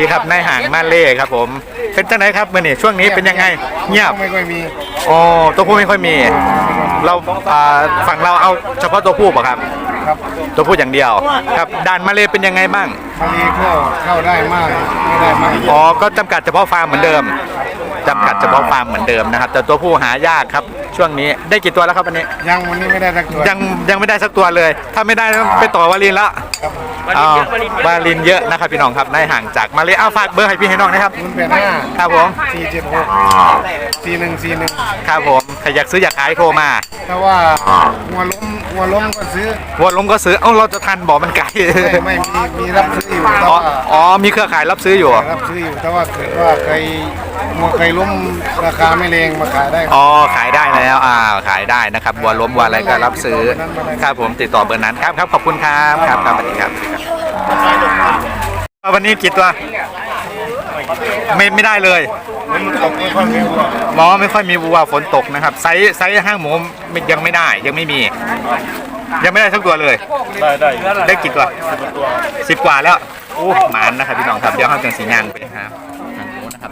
ดีครับนายห่างมาเล่ครับผม เป็นจังไหนครับมื่อนี้ช่วงนี้เป็นยังไงเงียบไม่ค่อยมีโอ้ตัวผู้ไม่ค่อยมี เราอ่าฝั่งเราเอาเฉพาะตัวผู้ป่ะครับ ครับตัวผู้อย่างเดียวครับด่านมาเลเป็นยังไงบ้างมาลีก็เข้าได้มากไม่ได้มากอ๋อก็จำกัดเฉพาะฟาร์มเหมือนเดิมจำกัดเฉพาะฟาร์มเหมือนเดิมนะครับ แต่ตัวผู้หายากครับ ช่วงนี้ได้กี่ตัวแล้วครับวันนี้ยังวันนี้ไม่ได้สักตัวยังยังไม่ได้สักตัวเลย ถ้าไม่ได้ต้องไปต่อวาลินแล้วครับอ้าววาลินเยอะนะครับพี่น้องครับนายห่างจากมาเลเอาฝากเบอร์ให้พี่ให้น้องนะครับศูนย์แปดห้าครับผมสี่เจ็ดหกสี่หนึ่งสี่หนึ่งครับผมใครอยากซื้ออยากขายโทรมาถ้าว่าหัวล้มหัวล้มก็ซื้อวัวล้มก็ซื้อเอ้าเราจะทันบอกมันไกลไม่ไม่มีมีรับซื้ออยู่แต่อ๋อว่าอ๋อ มีเครือข่ายรับซื้ออยู่รับซื้ออยู่แต่ว่าเกิดว่าใครมัวใครล้มราคาไม่แรงมาขายได้อ๋อขายได้แล้วอ่าขายได้นะครับวัวล้มวัวอะไรก็รับซื้อครับผมติดต่อเบอร์นั้นครับครับขอบคุณครับครับครับสวัสดีครับวันนี้กี่ตัวไม่ไม่ได้เลยมันตกไม่ค่อยมีวัวหมอไม่ค่อยมีวัวฝนตกนะครับไซส์ไซส์ห้างหมูยังไม่ได้ยังไม่มี ยังไม่ได้สักตัวเลย ได้ได้ได้กี่ตัวสิบกว่าแล้ว โอ้หมานนะครับพี่น้องครับเดี๋ยวเขาจังสีงานไปหาทางโน้นนะครับ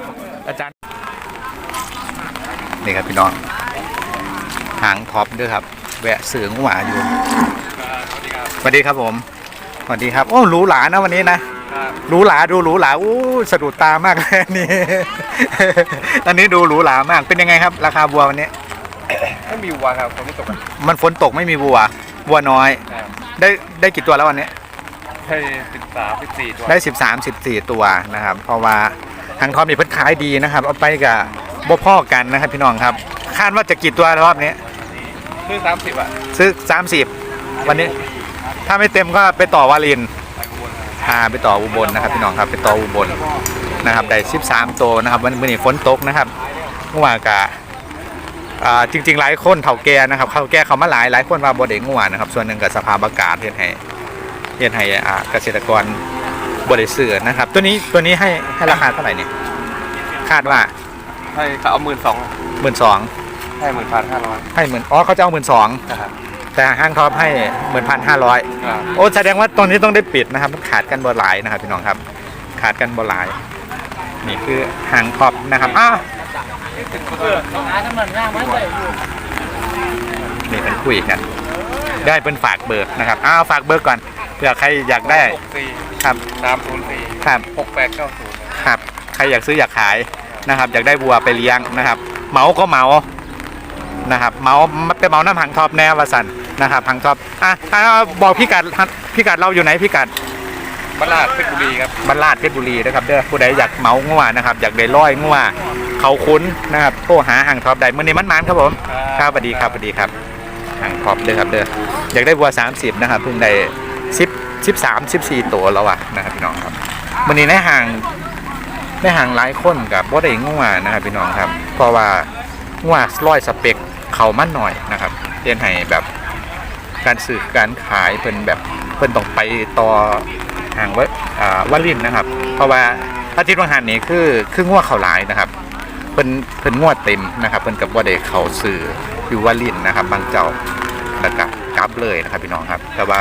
อาจารย์นี่ครับพี่น้องหางท็อปด้วยครับ แวะเสืองหวาอยู่สวัสดีครับผมสวัสดีครับโอ้หรูหรานะวันนี้นะหรูหราดูหรูหราอู้สะดุดตามากเลยอันนี่ตอนนี้ดูหรูหรามากเป็นยังไงครับ ราคาบัววันนี้ไม่มีวัวครับคนที่ตกมันฝนตกไม่มีบัวบัวน้อย ได้ได้กี่ตัวแล้ววันนี้ ให้สิบสามสิบสี่ตัวได้ 13 14 ตัวนะครับ เพราะว่าทางทอมมีเพิ่นขายดีนะครับ เอาไปกับบ่พ่อกันนะครับพี่น้องครับ คาดว่าจะกี่ตัวรอบนี้ คือสามสิบอะซื้อ 30 วันนี้ ถ้าไม่เต็มก็ไปต่อวาลินพาไปต่ออุบลนะครับพี่น้องครับไปต่ออุบลนะครับได้13 ตัวนะครับวันวันนี้ฝนตกนะครับเมื่อวานกะอ่าจริงๆหลายคนเฒ่าแก่นะครับเขาแก่เขามาหลายหลายคนว่าบ่ได้งัวนะครับ ส่วนหนึ่งกับสภาพอากาศเฮ็ดให้ เฮ็ดให้อ่าเกษตรกรบ่ได้ซื้อนะครับ ตัวนี้ตัวนี้ให้ให้ราคาเท่าไหร่เนี่ยคาดว่าให้เขาเอาหมื่นสองหมื่นสองให้หมื่นพันห้าร้อยให้หมื่นอ๋อเขาจะเอาหมื่นสองนะครับแต่ห้างท็อปให้หมื่นพันห้าร้อยโอ้แสดงว่าตรงนี้ต้องได้ปิดนะครับขาดกันบหลายนะครับพี่น้องครับ ขาดกันบหลาย นี่คือหางท็อปนะครับอ้าวนี่เป็นคุยกัน ได้เป็นฝากเบอร์นะครับอ้าวฝากเบอร์ก่อนเผื่อใครอยากได้หกสี่ครับสามศูนย์สี่ครับหกแปดเก้าศูนย์ครับ ใครอยากซื้ออยากขายนะครับ อยากได้วัวไปเลี้ยงนะครับเหมาก็เหมานะครับเหมาไปเหมาน้ำหางท็อปแนววสันนะครับหางท็อปอะอะบอกพี่กัดพี่กัดเราอยู่ไหนพี่กัดบ้านลาดเพชรบุรีครับบ้านลาดเพชรบุรีนะครับเด้อผู้ใดอยากเหมางัวนะครับอยากได้ร้อยงัวเขาคุ้นนะครับโทรหาห่างท็อปได้มื่อนี้มันมันๆครับผมครับสวัสดีครับสวัสดีครับห่างท็อปเด้อครับเด้ออยากได้วัว30นะครับเพิ่งได้ 10 13 14ตัวแล้วอะนะครับพี่น้องครับมื่อนี้ในห่างในห่างหลายคนกับบ่ได้งัวนะครับพี่น้องครับ เพราะว่างัวร้อยสเปคเขามั่นหน่อยนะครับเรียนให้แบบการสื่อการขายเป็นแบบเพิ่นต้องไปต่อห่างว้อ่าวาลินนะครับ เพราะว่าอาทิตย์วังหันนี้คือคืองัวเขาหลายนะครับเพิ่นเพิ่นงวดเต็มนะครับ เพิ่นกับว่าได้เขาสื่ออยู่วาลินนะครับบางเจ้าแล้วก็กลับเลยนะครับพี่น้องครับ แต่ว่า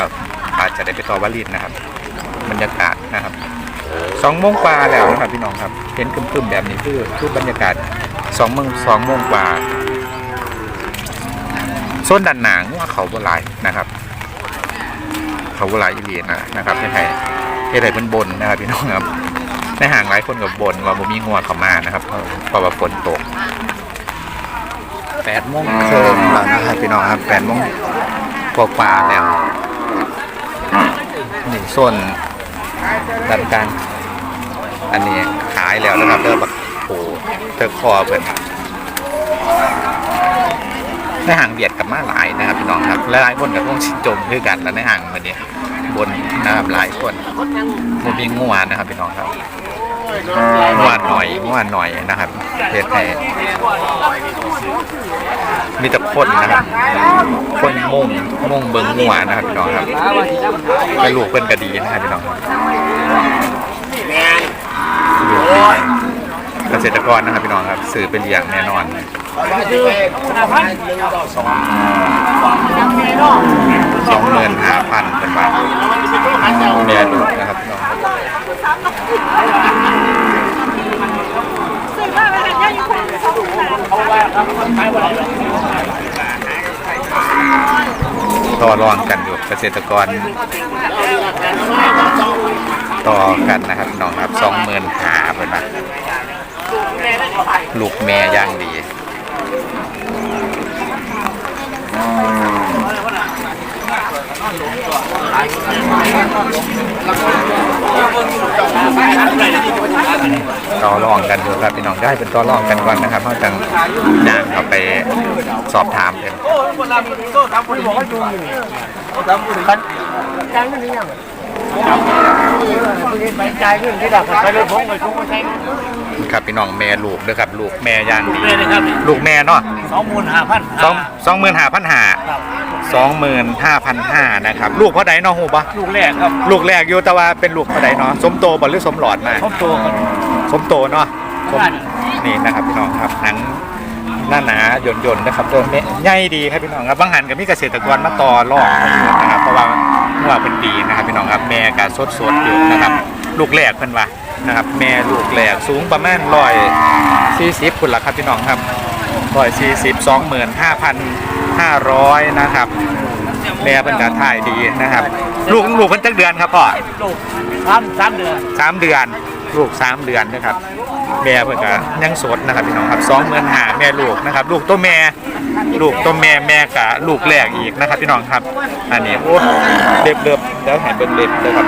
าจจะได้ไปต่อวาลินนะครับบรรยากาศนะครับสองโมงกว่าแล้วนะครับพี่น้องครับเห็นครึมๆแบบนี้คือคือบรรยากาศสองโมงสองโมงกว่าโซนด้านหนังว่าเขาโบหลายนะครับ เขาโบราณอิเลียนะนะครับให้ไทยให้ไทยเป็นบนนะครับพี่น้องครับในห่างหลายคนกับบนว่าบ่มีงัวเขามานะครับเพราะว่าฝนตกแปดโมงครึ่งแล้วนะครับพี่น้องครับแปดโมงกว่าแล้ว นี่ส่วนด้านกลางอันนี้ขายแล้วนะครับเริ่มแบบโอ้เจอคอเพิ่นในห่างเบียดกับมาหลายนะครับพี่น้องครับและหลายคนกับพวกชิจมด้วยกันแล้วในห่างเหมือนนี้บนนะครับหลายคนมันมีงัวนะครับพี่น้องครับ งัวหน่อยงัวหน่อยนะครับเพศไทยมีแต่คนนะครับคนมุ่งมุ่งเบิ้งงัวนะครับพี่น้องครับไปลูกเพิ่นก็ดีนะครับพี่น้องครับลูกดีเกษตรกรนะครับพี่น้องครับสื่อเป็นอย่างแน่นอนสองสองหมื่นห้าพันเป็นบาทเมียดูนะครับพี่น้อง ต่อรองกันอยู่เกษตรกร ต่อกันนะครับน้องครับสองหมื่นหาเพิ่นนะลูกแม่ย่างดี ต่อรองกันอยู่ครับพี่น้องได้เป็นต่อรองกันก่อนนะครับเพราะจังย่างเอาไปสอบถามเองใจขึ้นที่ดับไปเลยผมไปทุกคนใช้ ครับพี่น้องแม่ลูกเด้อครับ ลูกแม่ย่างดี เลยนะครับลูกแม่เนาะสองหมื่นห้าพันสองสองหมื่นห้าพันห้าสองหมื่นห้าพันห้านะครับ ลูกพ่อใดเนาะฮูปะลูกแรกครับลูกแรกอยู่แต่ว่าเป็นลูกพ่อใดเนาะสมโตบ่หรือสมหลอดมาครบตัวครับสมโตเนาะสมบ้านนี่นะครับพี่น้องครับหนังหน้าหนาหย่นหย่นๆนะครับตัวเนี้ใหญ่ดีครับพี่น้องครับบางหันกับมีเกษตรกรมาต่อรองนะครับเพราะว่าหัวเป็นดีนะครับพี่น้องครับแม่กาสดสดๆอยู่นะครับ ลูกแรกเพิ่นว่า นะครับ แม่ลูกแรกสูงประมาณร้อยสี่สิบคุณล่ะครับพี่น้องครับร้อยสี่สิบสองหมื่นห้าพันห้าร้อยนะครับ แม่เป็นกาถ่ายดีนะครับ ลูกลูกเพิ่นจักเดือนครับพ่อลูกสามสามเดือนสามเดือน ลูกสามเดือนนะครับ แม่เพิ่นก็ยังสดนะครับพี่น้องครับสองหมื่นหาแม่ลูกนะครับ ลูกตัวแม่ลูกตัวแม่แม่กะลูกแรกอีกนะครับพี่น้องครับอันนี้โอ้เล็บเล็บเดี๋ยวให้เบิ่งเล็บเลยครับ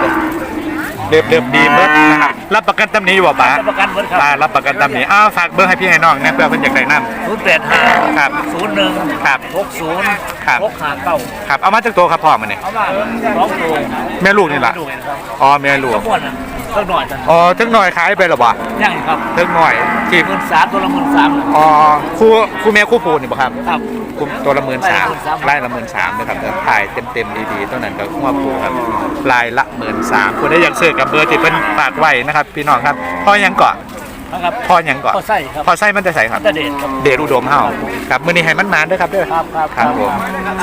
เล็บเล็บดีเบิดนะครับรับประกันตำหนี้อยู่บ่ป๋ารับประกันเบิดครับป๋ารับประกันตำหนี้อ้าวฝากเบอร์ให้พี่ให้น้องนะเพื่อเพิ่นอยากได้นํศูนย์แปดห้าครับศูนย์หนึ่งครับหกศูนย์ครับ หกห้าเก้าครับเอามาจากตัวครับพ่อมื้อนี้เอามาสองตัวแม่ลูกนี่ล่ะดูนะครับอ๋อแม่ลูก ทั้งหมดนะสักหน่อยจ้ะอ๋อถึงหน่อยขายไปหรอบ่ยังครับถึงหน่อยที่หมื่นสามตัวละหมื่นสามอ๋อคู่คู่แม่คู่ผูนี่บ่ครับ ครับ คุมตัวละหมื่นสามไล่ไล่ละละหมื่นสามนะครับเดี๋ยวถ่ายเต็มๆดีๆตัวนั้นก็หัวปูครับลายละหมื่นสามคุณได้อยากซื้อกับเบอร์ที่เพิ่นฝากไว้นะครับ พี่น้องครับพ่อยังเกาะนะครับพ่อยังเกาะข้อไส้ครับพ่อไส้มันจะใส่ครับตะเด็ดครับเดชอุดมเฮาครับมื้อนี้ให้มันมานด้วยครับเด้อครับครับครับผม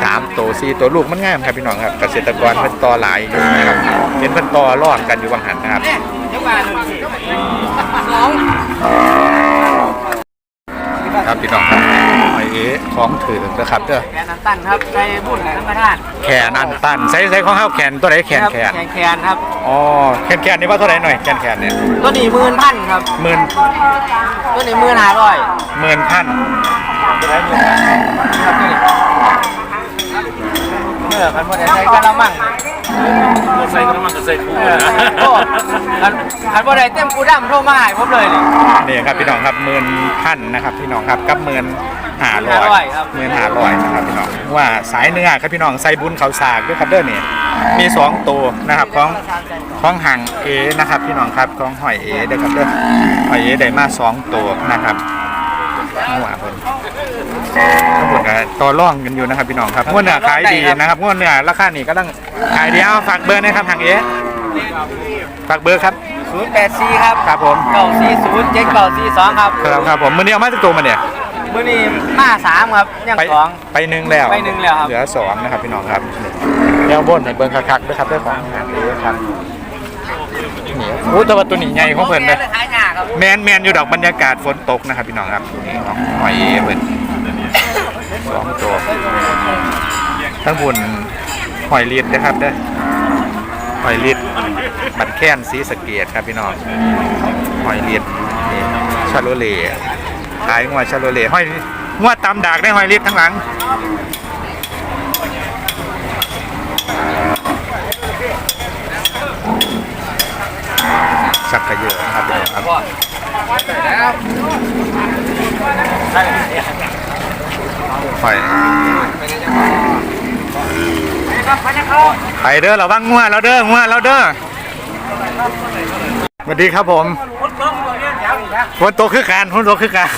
สามตัวสี่ตัวลูกมันงามครับพี่น้องครับเกษตรกรเพิ่นต่อหลายอยู่นะครับเห็นเพิ่นต่อรอดกันอยู่บางหันนะครับครับพี่น้องครับไอ้ เอ๋ของถือนะครับเด้อแกน้ำตั้นครับใจบุญธรรมทานแขนอันตันใส่ใส่ของเฮาแขนตัวไหนแขนแขนแขนแขนครับอ๋อแขนแขนนี่ว่าเท่าไหร่หน่อยแขนแขนเนี่ยตัวนี้หมื่นพันครับหมื่นตัวนี้หมื่นห้าร้อยหมื่นพันครับตัวนี้เมื่อพันบ่ได้ใช้กระมังใส่กระมังกับใส่ถุงเออโอ้พันพันบ่ได้เต็มกูดำโทรมาให้ผมเลยนี่นี่ครับพี่น้องครับหมื่นพันนะครับพี่น้องครับกับหมื่น หาร้อย1,500ครับ หมื่นหาร้อยนะครับพี่น้องว่าสายเนื้อครับพี่น้องใส่บุญเขาสากด้วยครับเด้อนี่มีสองตัวนะครับของของห่างเอนะครับ พี่น้องครับของหอยเอเด้อครับเด้อหอยเอได้มาสองตัวนะครับหัวเพิ่นทั้งหมดก็ต่อร่องกันอยู่นะครับพี่น้องครับงวดเนื้อขายดีนะครับงวดเนื้อราคานี่ก็ต้องขายดีเอาฝากเบอร์นะครับทางเอฝากเบอร์ครับศูนย์แปดสี่ครับครับผมเก้าสี่ศูนย์เจ็ดเก้าสี่สองครับครับครับผมมือนี้เอามาจากตัวมาเนี่ย มื้อนี้มาสามครับยังไปสอง ไปหนึ่งแล้วไปหนึ่งแล้วครับ เหลือสองนะครับพี่น้องครับนี่เดี๋ยวบนให้เบิ้งคักๆด้วยครับด้วยของทางเอครับนี่โอ้แต่ว่าตัวนี้ใหญ่ของเพิ่นเลยขายหน้าครับแมนแมนอยู่ดอกบรรยากาศฝนตกนะครับพี่น้องครับนี่ของหอยเอเพิ่นสองตัวทั้งบุญหอยลีดนะครับเด้อหอยลีดบันแค้นสีสะเกตครับพี่น้องหอยลีดนี่ชาโลเล่ขายงวดชาโลเล่ห้อยงวดตำดากได้ห้อยลีดทั้งหลังสักกะเยอะนะครับพี่น้องครับไปไปเด้อเราบ้างงัวเราเด้องัวเราเด้อสวัสดีครับผม ฝนตกคือการฝนตกคือการ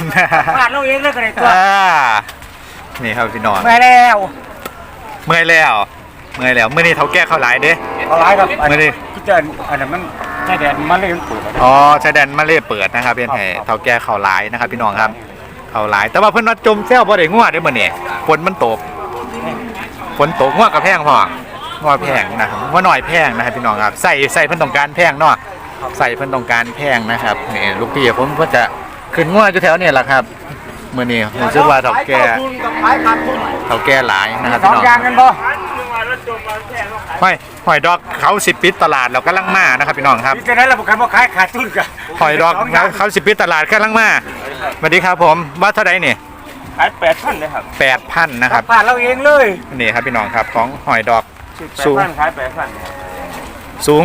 ผ่านเราเองเลยกันเลยตัวอ่านี่ครับพี่น้องไปแล้วเมื่อยแล้วเมื่อยแล้วเมื่อนี้เท่าแก่เข้าหลายเด้เอาร้ายครับเมื่อนี้พี่เจนอันนั้นมันแค่แดดมันเลยมันปวดอ๋อชายแดนมาเลเปิดนะครับเป็นให้เท่าแก่เข้าหลายนะครับ พี่น้องครับเข้าหลาย แต่ว่าเพิ่นว่าจมแซวบ่ได้งัวเด้อมื้อนี้ฝนมันตกฝนตกงัวกับแพงพ่องัวแพงนะครับงัวหน่อยแพงนะครับพี่น้องครับใส่ใส่เพิ่นต้องการแพงเนาะ ใส่เพิ่นต้องการแพงนะครับนี่ลูกพี่ผมก็จะขึ้นงัวอยู่แถวนี้แหละครับมื่อนี้ผมชื่อว่าเถาแก่ทุนกับขายขาดทุนเถาแก่หลายนะครับสอพี่งน้องอย่างกันบ่หอยหอยดอกเขาสิปิดตลาดเรากำลังมานะครับพี่น้องครับมีแต่นั้นแหละบุคคลบ่ขายขาดทุนกันหอยดอกเขาสิปิดตลาดกำลังมาสวัสดีครับผมว่าเท่าไหร่นี่ขายแปดพันเลยครับแปดพันนะครับผ่านเราเองเลยนี่ครับพี่น้องครับของหอยดอกสูงแปดพันขายแปดพันสูง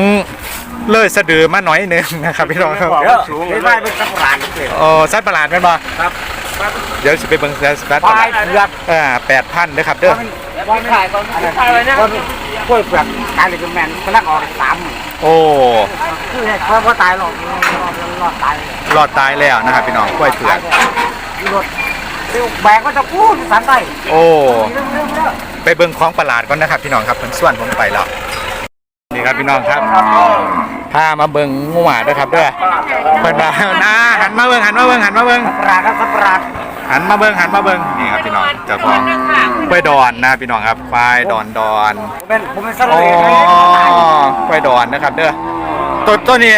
เลยสะดือมาหน่อยหนึงนะครับพี่น้องครับบอกเดี๋ยวสูงไอ้ไม้เป็นสักร้านเลยโอ้สัตว์ประหลาดกันบ่ครับเดี๋ยวสิไปเบิ่งสัตว์ประควาหลายดเผือกอ่าแปดพันเด้อครับเด้อว่าไม่ขายก่อนขายไว้นะกล้วยเผือกตายเลยก็แม่นกำลังออกสามโอ้คือเขาบ่ตายหรอกรอดตายเลยรอดตายแล้วนะครับพี่น้องกล้วยเผือกรถเดี๋ยวแบกก็จะพูดสันได้โอ้เรื่องเรื่องเรื่องไปเบิ่งของประหลาดก่อนนะครับพี่น้องครับเพิ่นส่วนผมไปแล้วนี่ครับพี่น้องครับ พามาเบิ่งงูหมาด้วยครับเด้อเพิ่นว่าน้าหันมาเบิ่งหันมาเบิ่งหันมาเบิ่งปราดครับสัปราดหันมาเบิ่งหันมาเบิ่งนี่ครับพี่น้องเจ้าของควายดอนนะพี่น้องครับควายดอนดอนผมเป็นผมเป็นสอ๋โลอเลยควายดอนนะครับเด้อตัวตัวนี้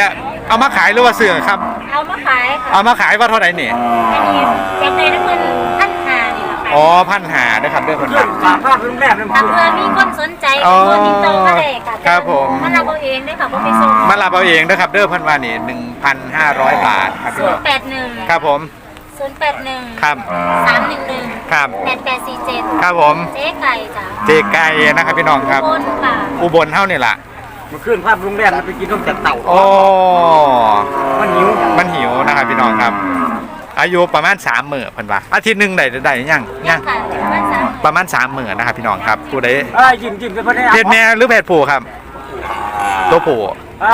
เอามาขายหรือว่าซื้อครับ เอามาขายค่ะเอามาขายว่าเท่าไหร่นี่อันนี้เจ็บเลยน้ำเงิน อ๋อพันหาด้วยครับเด้อเพิ่นว่าฝากภาพเป็นแม่เป็นถ้าเพื่อมีคนสนใจอ๋อตัวติดต่อมาได้ค่ะครับผมมันรับเอาเองได้ค่ะบ่ไปส่งมารับเอาเองนะครับเด้อเพิ่นว่านี่1,500บาทครับพี่ศูน้นองย์แปดหนึ่งครับผมศูนย์แปดหนึ่งครับสามหนึ่งหนึ่งครับแปดแปดสี่เจ็ดครับผมเจ๊ไก่จ้ะเจไก่นะครับพี่น้องครับ คนค่ะอุบลเท่านี่ล่ะมันขึ้นภาพโรงแรมมันไปกินนมจากเต่าโอ้มันหิวมันหิวนะครับพี่น้องครับ อายุประมาณ3มื้อเพิ่นว่าอาทิตย์หนึงได้ได้ยังยัยังงค่ะประมาณสามประมาณ3มื้อนะครับพี่น้องครับผู้ใดเอ้ยยิ้มยิ้มกันพอได้เพศแม่หรือเพศผู้ครับตัวผู้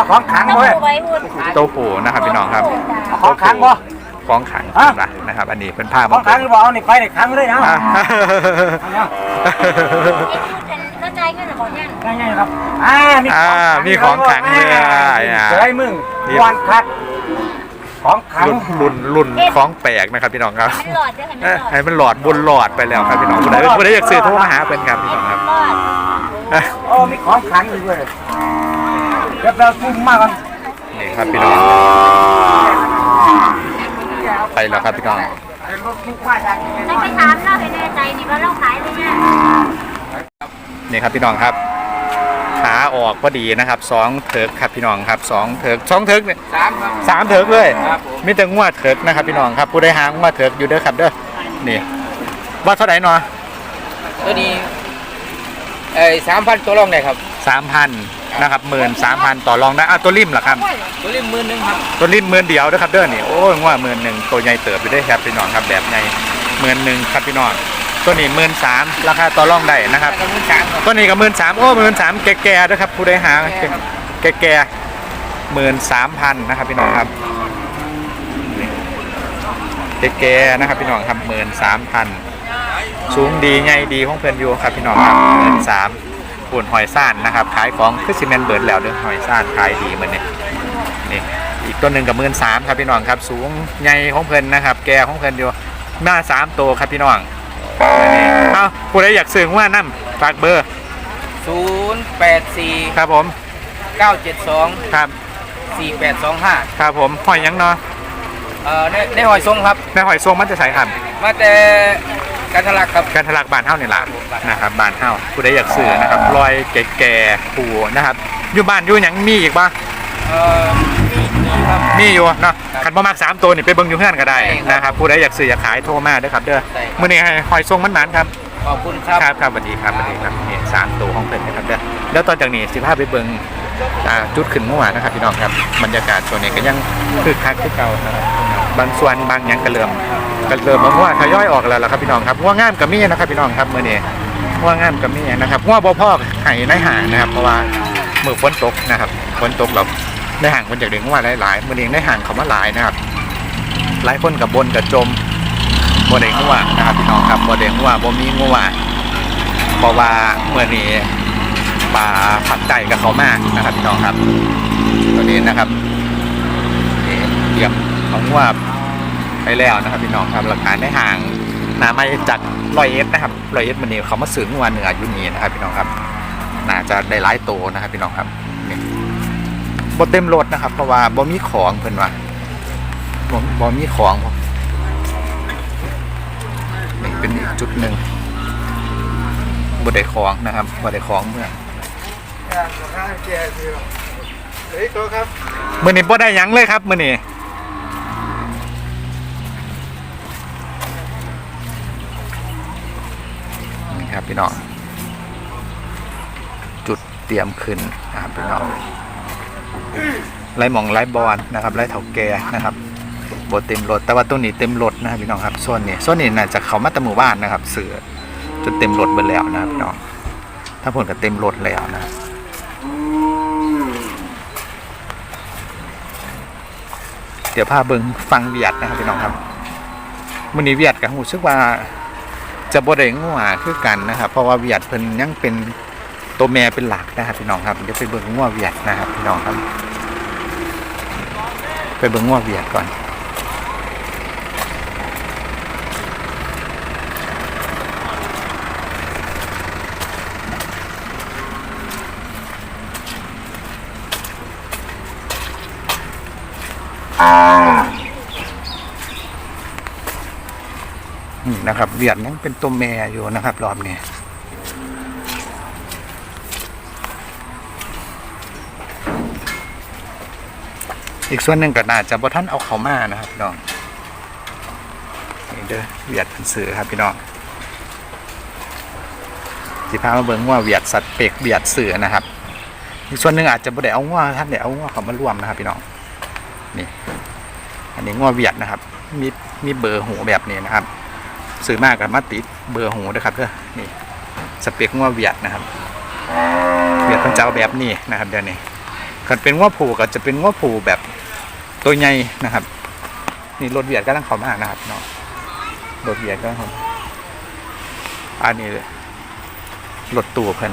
ของขังต้องเว้ยเอาไว้หุ่นตัวผู้นะครับพี่น้องครับของขังบ่ ของขังฮะนะครับ อันนี้เป็นภาพของขังหรือบ่เอานี่ไปนี่ขังเลยนะอะเข้าใจเงินหรือเปล่าเนี่ยได้ไงครับอ่ามีอ่ามีของขังเลยอะเฮ้ยมึงวันคัก ของขังรุ่นรุ่นรุ่นของแปลกนะครับพี่น้องครับมันหลอดด้วยค่ะมันเอ้ยหลอดให้มันหลอดบนหลอดไปแล้วครับพี่น้องผู้ใดผู้ใดอยากซื้อโทรมาหาเป็นครับพี่น้องครับหลอดเอ้ยโอ้มีของขังอยู่ด้วยเดี๋ยวเราทุ่มมากกันนี่ครับพี่น้องไปแล้วครับพี่น้องเป็นรถทุกข์มากจากต้องไปถามเราให้แน่ใจนี่ว่าเราขายเลยเนี่ยนี่ครับพี่น้องครับขา ออกพอดีนะครับสองเถิกครับพี่น้องครับสองเถิกสองเถิกเนี่ยสามครับ สามเถิกเลยครับผม มีแต่งวดเถิกนะครับพี่น้องครับผู้ใดหางวดเถิกอยู่เด้อครับเด้อนี่ว่าเท่าไหร่เนาะตัวนี้เอ้สามพันตัวรองได้ครับสามพันนะครับหมื่นสามพันต่อรองได้อะตัวริมเหรอครับ ตัวเล่มหมื่นหนึงครับตัวริมหมื่นเดียวนะครับเด้อนี่โอ้ยว่าหมื่นหนึ่งตัวใหญ่เติบไปได้ครับพี่น้องครับแบบใหญ่หมื่นหนึ่งครับพี่น้อง ตัวนี้หมื่นสามราคาต่อรองได้นะครับตัวหมื่นสามครับ ตัวนี้ก็หมื่นสามโอ้หมื่นสามแก่ๆนะครับผู้ใดหาแก่ๆหมื่นสามพันนะครับพี่น้องครับนี่แก่ๆนะครับพี่น้องครับหมื่นสามพันสูงดีใหญ่ดีของเพื่อนอยู่ครับพี่น้องครับหมื่นสามปุ่นหอยซ่านนะครับขายของคือซีเมนต์เบิร์ดแล้วเด้อหอยซ่านขายดีเหมือนนี่นี่อีกตัวหนึ่งกับหมื่นสามครับพี่น้องครับ สูงใหญ่ของเพื่อนนะครับ แก่ของเพื่อนอยู่หน้าสามตัวครับพี่น้องนี่ เอ้าผู้ใดอยากซื้อว่านั่นฝากเบอร์ ศูนย์แปดสี่ครับผม เก้าเจ็ดสองครับ สี่แปดสองห้าครับผมหอยหยังเนาะเอ่อในในหอยทรงครับ ในหอยทรงมันจะใส่ครับ มาแต่กันทะลักครับ การทะลักบานเท่านี่ล่ะนะครับบานเท่าผู้ใดอยากซื้อนะครับรอยแก่ๆผูนะครับอยู่บ้านอยู่หยังมีอีกปะเอ่อ มีมีครับมีอยู่เนาะครับขันประมาณสามตัวนี่ไปเบิ่งอยู่เพื่อนก็ได้ใช่ครับนะครับผู้ใดอยากซื้ออยากขายโทรมาเด้อครับเด้อใช่ครับมื่อนี้ให้หอยทรงมันหนานครับขอบคุณครับครับครับสวัสดีครับสวัสดีครับนี่สามตัวของเพิ่นนะครับเด้อแล้วตอนจากนี้สิพาไปเบิ่งอ่าจุดขึ้นเมื่อวานนะครับพี่น้องครับบรรยากาศตัวนี้ก็ยังคึกคักคึกเก่านะครับบางส่วนบางหยังก็เริ่มก็เริ่มมาว่าทยอยออกแล้วล่ะครับพี่น้องครับว่างามกับมีนะครับพี่น้องครับมื่อนี้ว่างามกับมีนะครับว่าบ่พ่อไห้ในห่างนะครับ เพราะว่ามือฝนตกนะครับฝนตกเรา ในห่างคนจากเด็กว่าหลายๆมื่อนี้ห่างเขามาหลายนะครับหลายคนกับบนกับจมบ่ได้งัวนะครับพี่น้องครับบ่ได้งัวบ่มีงัวเพราะว่าเมื่อนี้ปลาผักไก่กับเขามากนะครับพี่น้องครับตัวนี้นะครับเตรียมของงัวไปแล้วนะครับพี่น้องครับราคาในห่างนาไม่จากรอยเอสนะครับรอยเอสมันนี่เขามาซื้องัวเหนืออยู่นี่นะครับพี่น้องครับ น่าจะได้หลายโตนะครับพี่น้องครับ บ่เต็มรถนะครับ เพราะว่าบ่มีของเพิ่นว่าบ่บ่มีของเป็นอีกจุดหนึ่งบไดคลองนะครับบไดคลองเมืองราคาแก่สิเมื่อนี้บ่ได้หยังเลยครับมื่อนี้นี่ครับพี่น้องจุดเตรียมขึ้นนะครับพี่น้อง ไล่หมองไล่บอลนะครับไล่เถาแก่นะครับบเต็มรถแต่ว่าตัวนี้เต็มรถนะครับพี่น้องครับส่วนนี้ส่วนนี้น่าจะเขามาแตหมู่บ้านนะครับ เสือจนเต็มรถไปแล้วนะครับพี่น้องถ้าผลก็เต็มรถแล้วนะเดี๋ยวพาเบิงฟังเวียดนะครับพี่น้องครับมื้อนี้เวียดกับหูซึกว่าจะบ่ได้งัวคือกันนะครับ เพราะว่าเวียดเพิ่นยังเป็น ตัวแม่เป็นหลักนะครับพี่น้องครับเดี๋ยวไปเบิ่งงัวเวียดนะครับพี่น้องครับ ไปเบิ่งงัวเวียดก่อนนี่นะครับเวียดยังเป็นตัวแม่อยู่นะครับรอบนี้ อีกส่วนหนึ่งก็น่าจะบ่ท่านเอาเขามานะครับพี่น้องนี่เด้อเวียดเป็นสื่อครับพี่น้องสิพามาเบิ่งว่าเวียดสัตว์เปกเวียดเสือนะครับ อีกส่วนหนึ่งอาจจะบ่ได้เอาง้อท่านได้เอาง้อเขามาร่วมนะครับพี่น้องนี่อันนี้ง้อเวียดนะครับ มีมีเบอร์หูแบบนี้นะครับซื้อมากกับมาติดเบอร์หูด้วยครับเพื่อนี่สเปกง้อเวียดนะครับ เวียดเพิ่นจะเอาแบบนี้นะครับเดี๋ยวนี้ คันเป็นง้อผูก็จะเป็นง้อผูแบบตัวใหญ่นะครับ นี่รถเวียดก็ต้องเข้ามานะครับเนาะรถเวียดก็ต้องเข้ามาอันนี้เลยรถตู้เพิ่น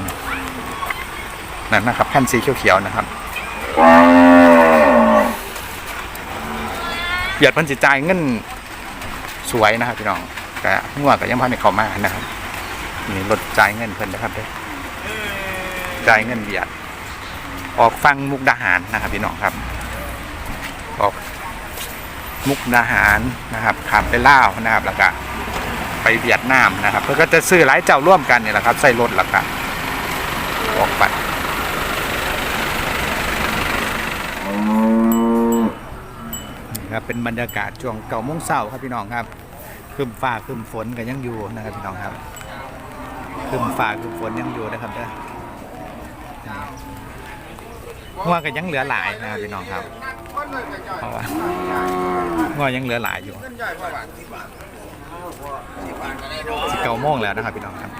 นั่นนะครับคันสีเขียวๆนะครับเวียดเพิ่นสิจ่ายเงินสวยนะครับพี่น้องแต่งัวก็ยังพันในเขามานะครับนี่รถจ่ายเงินเพิ่นนะครับเด้จ่ายเงินเบียด ออกฟังมุกดาหารนะครับพี่น้องครับออกมุกดาหารนะครับขามไปล่าวนะครับแล้วก็ไปเวียดนามนะครับเพื่อก็จะซื้อหลายเจ้าร่วมกันเนี่ยแหละครับใส่รถแล้วก็ออกไปนะครับเป็นบรรยากาศช่วงเก่าโมงเช้าครับพี่น้องครับครึมฟ้าครึมฝนกันยังอยู่นะครับพี่น้องครับครึมฟ้าครึมฝนยังอยู่นะครับเด้อ งัวก็ยังเหลือหลายนะครับพี่น้องครับเพราะว่างัวยังเหลือหลายอยู่สิเก้าโมงแล้วนะครับพี่น้องครับ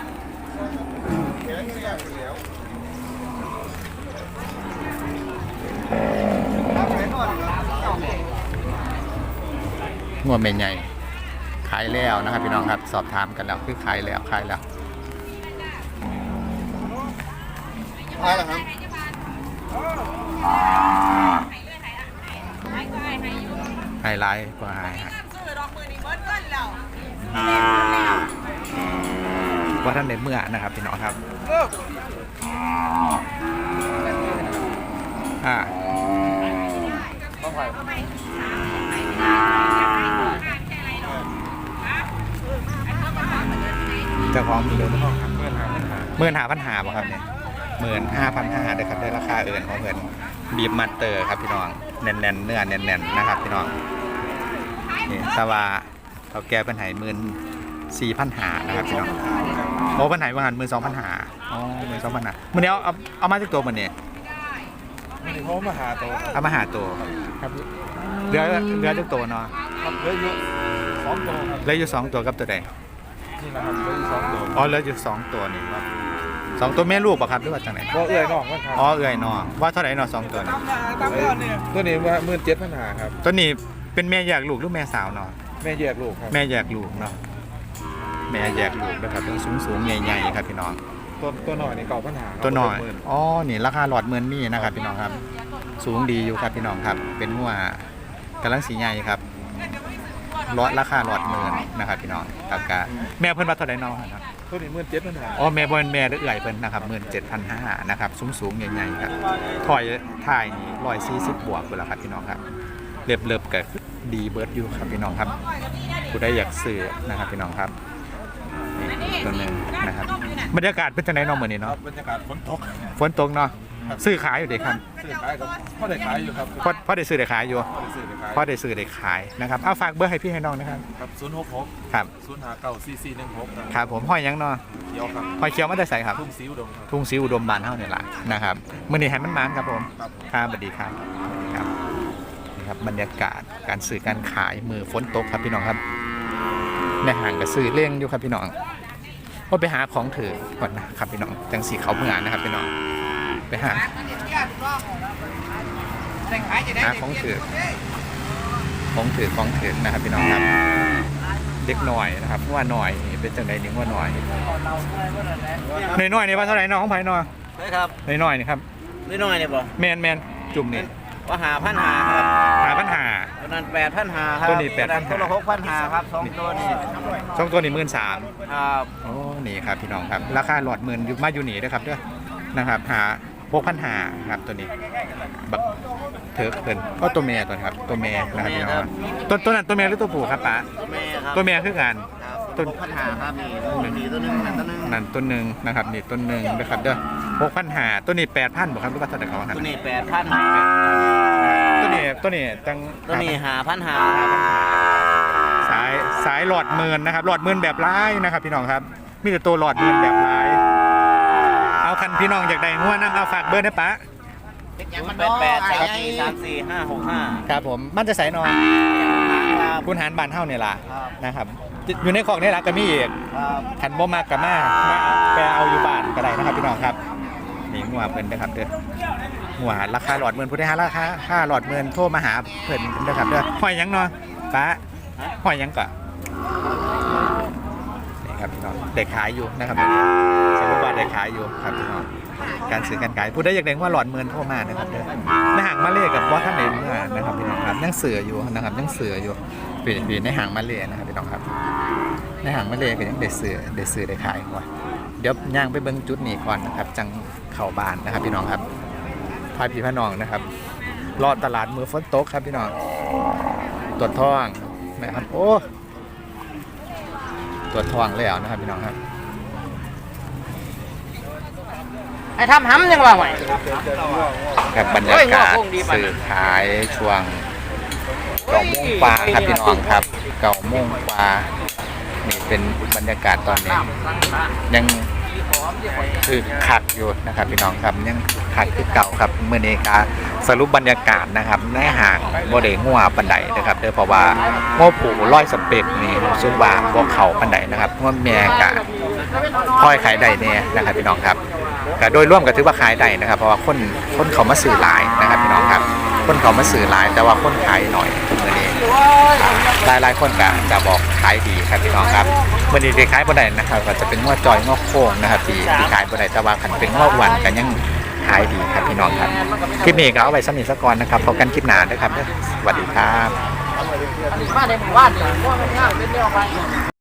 งัวเมนใหญ่ขายแล้วนะครับพี่น้องครับ สอบถามกันแล้วคือขายแล้วขายแล้วมายแล้วครับ ไฮไลท์กว่าไฮไฮว่าท่านในเมื่อนะครับพี่น้องครับอ่าเจ้าของมีเลยหมื่นหาพันหาบ่ครับเนี่ยหมื่นห้าพันห้าเด้อครับได้ราคาเอื่นของเพื่อน บีบมัตเตอร์ครับพี่น้องแน่นๆเนื้อแน่นๆนะครับพี่น้องนี่สวาเขาแก้ปัญหาหมื่นสี่พันหานะครับพี่น้องโอ้ปัญหาว่าหันหมื่นสองพันหาอ๋อหมื่นสองพันหามื่อนี้เอาเอาเอามาจากตัวมันเนี่ยนี่เขามาหาตัวเอามาหาตัวครับเหลือเหลือจากตัวเนาะครับเหลืออยู่สองตัวครับเหลืออยู่สองตัวกับตัวใดนี่นะครับเหลืออยู่สองตัวอ๋อเหลืออยู่สองตัวนี่ครับ สองตัวแม่ลูกป่ะครับหรือว่าจากไหนว่าเอื้อยน้องก็ครับอ๋อเอื่อยเนอว่าเท่าไหร่เนอสองตัวนี่ตัวนี้ว่าหมื่นเจ็ดพันหาครับ ตัวนี้เป็นแม่แยกลูกหรือแม่สาวเนาะแม่แยกลูกครับแม่แยกลูกเนาะแม่แยกลูกนะครับต้องสูงสูงๆใหญ่ๆครับพี่น้อง ตัวตัวหน่อยนี่เก่าปัญหาตัวน้อยอ๋อ นี่ราคาหลอดเมือนมีนะครับพี่น้องครับ สูงดีอยู่ครับพี่น้องครับ เป็นหัวกำลังสีใหญ่ครับลดราคาหลอดเมือนนะครับพี่น้องครับกะแม่เพิ่นว่าเท่าไหร่เนาะครับ ตัวนี้หมื่นเจ็ดพันหาอ๋อแม่บนแม่เอื่อยเพิ่นนะครับหมื่นเจ็ดพันห้านะครับสูงสูงๆใหญ่ๆครับถอยถ่ายนี่ร้อยสี่สิบบวกไปแล้วครับพี่น้องครับเรียบเรียบกับดีเบิร์ดอยู่ครับพี่น้องครับผู้ใดอยากซื้อนะครับพี่น้องครับตัวหนึ่งนะครับบรรยากาศเป็นจังไดเนาะมื้อนี้คเนาะรับบรรยากาศฝนตกฝนตกเนาะ ซื้อขายอยู่เด็กครับซื้อขายกับพ่อได้ขายอยู่ครับพอพอได้ซื้อได้ขายอยู่พ่อได้ซื้อได้ขายพอได้ซื้อได้ขายนะครับเอาฝากเบอร์ให้พี่ให้น้องนะครับครับศูนย์หกหกครับศูนย์ห้าเก้าสี่สี่หนึ่งหกครับผมห้อยหยังเนาะเดียวครับห้อยเขียวมาได้ใส่ครับทุ่งสีอุดมครับทุ่งศรีอุดมบานเฮาเนี่ยล่ะนะครับมื้อนี้ให้มันมันครับผมครับครับสวัสดีครับสวัสดีครับนี่ครับบรรยากาศการซื้อการขายมือฝนตกครับพี่น้องครับในห่างก็ซื้อเลี้ยงอยู่ครับพี่น้องว่าไปหาของถือก่อนนะครับพี่น้องจังสีเขาเพื่งานนะครับพี่น้อง ไปหาหาของถือของถือของถือนะครับพี่น้องครับเด็กหน่อยนะครับว่าหน่อยนี่เป็นจังไดนี่ว่าหน่อยหน่อยหน่อยนี่ว่าเท่าไหร่น้องของไผ่น้อยครับหน่อยหน่อยนี่ครับนิดหน่อยเนี่ยบ่แมนแมนจุ่มนี่ว่าหาพันหาครับหาปัญหาตัวนั้นแปดพันหาครับตัวนี้8,500ตัวละหกพันหาครับสองตัวนี้ช่องตัวนี้หมื่นสามครับโอ้นี่ครับพี่น้องครับราคาหลอดหมื่นอยู่มาอยู่นี่นะครับเด้อนะครับหา พวกพันหาครับตัวนี้บักเถิกเพิ่นก็ตัวเมียตัวนี้ครับ ตัวเมียนะครับพี่น้องครับตัวตัวนั้นตัวเมียหรือตัวผู้ครับป๋าตัวแม่ครับตัวเมียคือกันครับตัวหกพันหาครับนี่มีตัวหนึงนั่นตัวหนึงนั่นตัวหนึ่งนะครับนี่ตัวหนึ่งนะครับเด้อหกพันหาตัวนี้แปดพันบ่ครับหรือว่าเท่าไหร่เขาครับตัวนี้แปดพันตัวนี้ตัวนี้จังตัวนี้หาพันหาสายสายหลอดหมื่นนะครับหลอดหมื่นแบบร้ายนะครับ พี่น้องครับมีแต่ตัวหลอดหมื่นแบบร้าย เอาคันพี่น้องอยากได้ง่วน้ำเอาฝากเบอร์ได้ปะแปดแปดสามสี่สามสี่ห้าหกห้าครับผมมันจะใส่นอนครับ คุณหารบานเท่าเนี่ยล่ะครับ นะครับ อยู่ในของนี่ละก็มีอีกครับขันบ่มากกับมามาไปเอาอยู่บ้านก็ได้นะครับพี่น้องครับนี่งัวเพิ่นนะครับเด้องัวราคาหลอดหมื่นผู้ได้หาราคาค่าหลอดหมื่นโทรมาหาเพิ่นนะครับเด้อหอยหยังเนาะฟ้าหอยหยังก่อน ครับพี่น้องเด็กขายอยู่นะครับสมมติว่าเด็กขายอยู่ครับพี่น้องการซื้อการขายผู้ได้อยากเด้งว่าหลอดหมื่นโทรมานะครับเด้อในห่างมาเล่กับว่าท่านเองเมื่อนะครับพี่น้องครับยังเสืออยู่นะครับยังเสืออยู่ปีปีในห่างมาเล่นะครับพี่น้องครับ ในห่างมาเล่ก็ยังได้เสือได้ซื้อได้ขายหัวเดี๋ยวย่างไปเบิ้งจุดนี้ก่อนนะครับจังเข่าบานนะครับพี่น้องครับพายพี่พี่น้องนะครับรอดตลาดมือฝนตกครับพี่น้องตรวจท้องนะครับโอ้ ตรวจท้องแล้วนะครับพี่น้องครับไอ้ทำห้ำยังว่าไหวกับบรรยากาศโอ้ยหัวโค้งดีปะสื่อขายช่วงเก่าโมงปลาครับพี่น้องครับ เก่าโมงปลานี่เป็นบรรยากาศตอนนี้ยัง คือคักอยู่นะครับพี่น้องครับยังคักคือเก่าครับเมื่อนี้ก็สรุปบรรยากาศนะครับในห่างโมเดงัวปันไดนะครับเด้อเพราะว่าโม่ผูร้อยสเปกนี่รู้สึกว่าบ่เขาปันไดนะครับงัวแม่กะค่อยขายได้เนี่ยนะครับพี่น้องครับก็โดยร่วมก็ถือว่าขายได้นะครับ เพราะว่าคนคนเขามาซื้อหลายนะครับพี่น้องครับ คนเขามาซื้อหลาย แต่ว่าคนขายหน่อย หลายหลายคนก็จะบอกขายดีครับพี่น้องครับวันนี้ที่ขายบ่ได้นะครับ ก็จะเป็นงวดจอยงวดโค้งนะครับที่ที่ขายบ่ได้แต่ว่าขันเป็นงวดวันกันยังขายดีครับพี่น้องครับคลิปนี้ก็เอาไว้สำหรับสักก่อนนะครับพบกันคลิปหน้าด้วยครับสวัสดีครับมาในหมู่บ้านเนี่ยพวกนง่ายเป็นเรื่องไป